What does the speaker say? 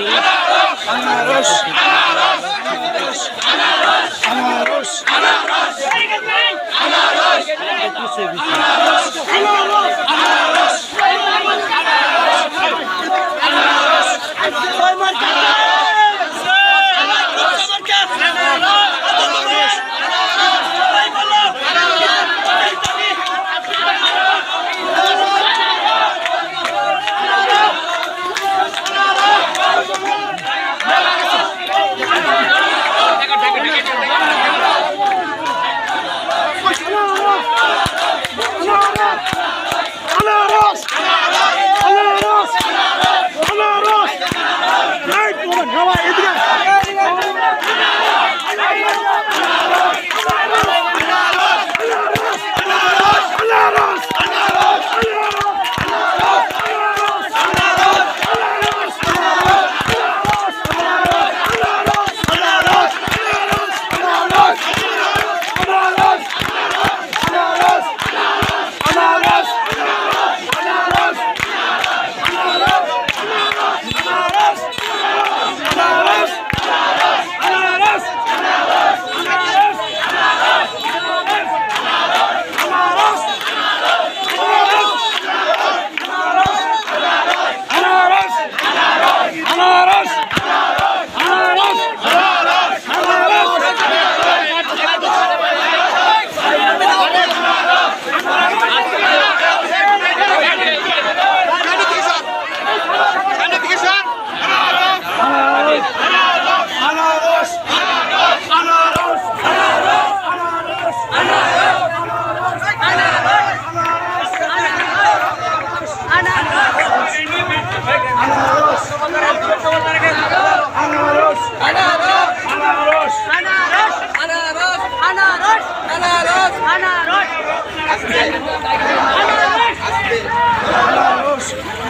আনারস আনারস আনারস আনারস আনারস আনারস আনারস Ana Rosh! Ana Rosh!